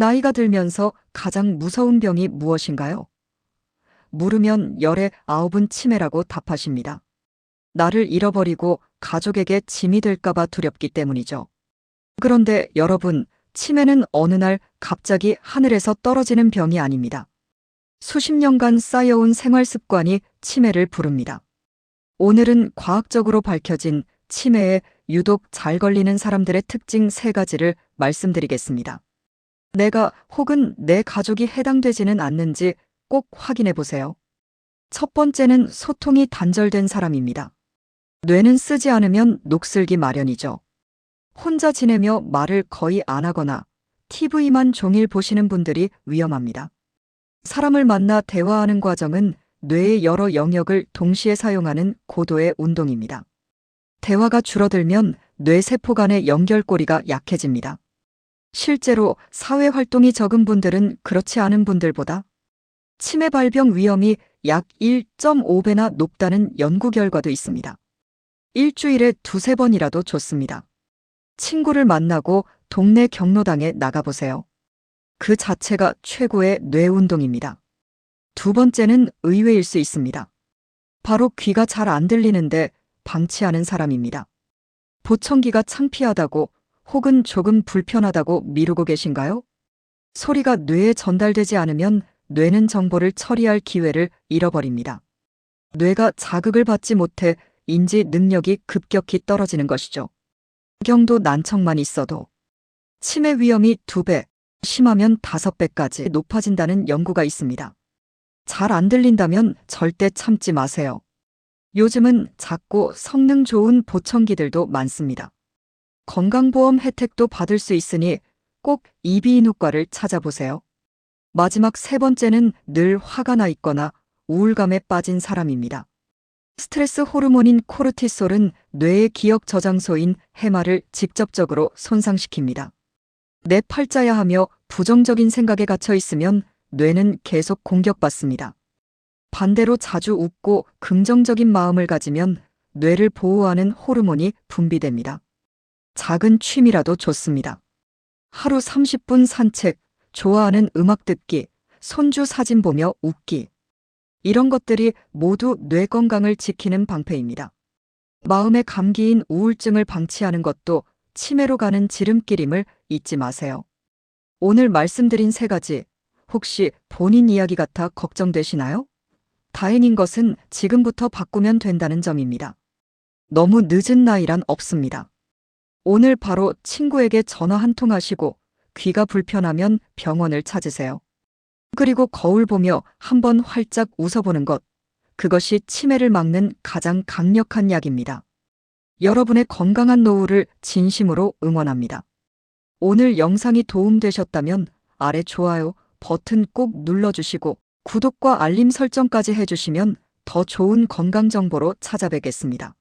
나이가 들면서 가장 무서운 병이 무엇인가요? 물으면 열의 아홉은 치매라고 답하십니다. 나를 잃어버리고 가족에게 짐이 될까봐 두렵기 때문이죠. 그런데 여러분, 치매는 어느 날 갑자기 하늘에서 떨어지는 병이 아닙니다. 수십 년간 쌓여온 생활 습관이 치매를 부릅니다. 오늘은 과학적으로 밝혀진 치매에 유독 잘 걸리는 사람들의 특징 세 가지를 말씀드리겠습니다. 내가 혹은 내 가족이 해당되지는 않는지 꼭 확인해 보세요. 첫 번째는 소통이 단절된 사람입니다. 뇌는 쓰지 않으면 녹슬기 마련이죠. 혼자 지내며 말을 거의 안 하거나 TV만 종일 보시는 분들이 위험합니다. 사람을 만나 대화하는 과정은 뇌의 여러 영역을 동시에 사용하는 고도의 운동입니다. 대화가 줄어들면 뇌세포 간의 연결고리가 약해집니다. 실제로 사회 활동이 적은 분들은 그렇지 않은 분들보다 치매 발병 위험이 약 1.5배나 높다는 연구 결과도 있습니다. 일주일에 두세 번이라도 좋습니다. 친구를 만나고 동네 경로당에 나가보세요. 그 자체가 최고의 뇌 운동입니다. 두 번째는 의외일 수 있습니다. 바로 귀가 잘 안 들리는데 방치하는 사람입니다. 보청기가 창피하다고 혹은 조금 불편하다고 미루고 계신가요? 소리가 뇌에 전달되지 않으면 뇌는 정보를 처리할 기회를 잃어버립니다. 뇌가 자극을 받지 못해 인지 능력이 급격히 떨어지는 것이죠. 경도 난청만 있어도 치매 위험이 2배, 심하면 5배까지 높아진다는 연구가 있습니다. 잘 안 들린다면 절대 참지 마세요. 요즘은 작고 성능 좋은 보청기들도 많습니다. 건강보험 혜택도 받을 수 있으니 꼭 이비인후과를 찾아보세요. 마지막 세 번째는 늘 화가 나 있거나 우울감에 빠진 사람입니다. 스트레스 호르몬인 코르티솔은 뇌의 기억 저장소인 해마를 직접적으로 손상시킵니다. 내 팔자야 하며 부정적인 생각에 갇혀 있으면 뇌는 계속 공격받습니다. 반대로 자주 웃고 긍정적인 마음을 가지면 뇌를 보호하는 호르몬이 분비됩니다. 작은 취미라도 좋습니다. 하루 30분 산책, 좋아하는 음악 듣기, 손주 사진 보며 웃기. 이런 것들이 모두 뇌 건강을 지키는 방패입니다. 마음의 감기인 우울증을 방치하는 것도 치매로 가는 지름길임을 잊지 마세요. 오늘 말씀드린 세 가지, 혹시 본인 이야기 같아 걱정되시나요? 다행인 것은 지금부터 바꾸면 된다는 점입니다. 너무 늦은 나이란 없습니다. 오늘 바로 친구에게 전화 한 통 하시고 귀가 불편하면 병원을 찾으세요. 그리고 거울 보며 한번 활짝 웃어보는 것. 그것이 치매를 막는 가장 강력한 약입니다. 여러분의 건강한 노후를 진심으로 응원합니다. 오늘 영상이 도움되셨다면 아래 좋아요 버튼 꼭 눌러주시고 구독과 알림 설정까지 해주시면 더 좋은 건강 정보로 찾아뵙겠습니다.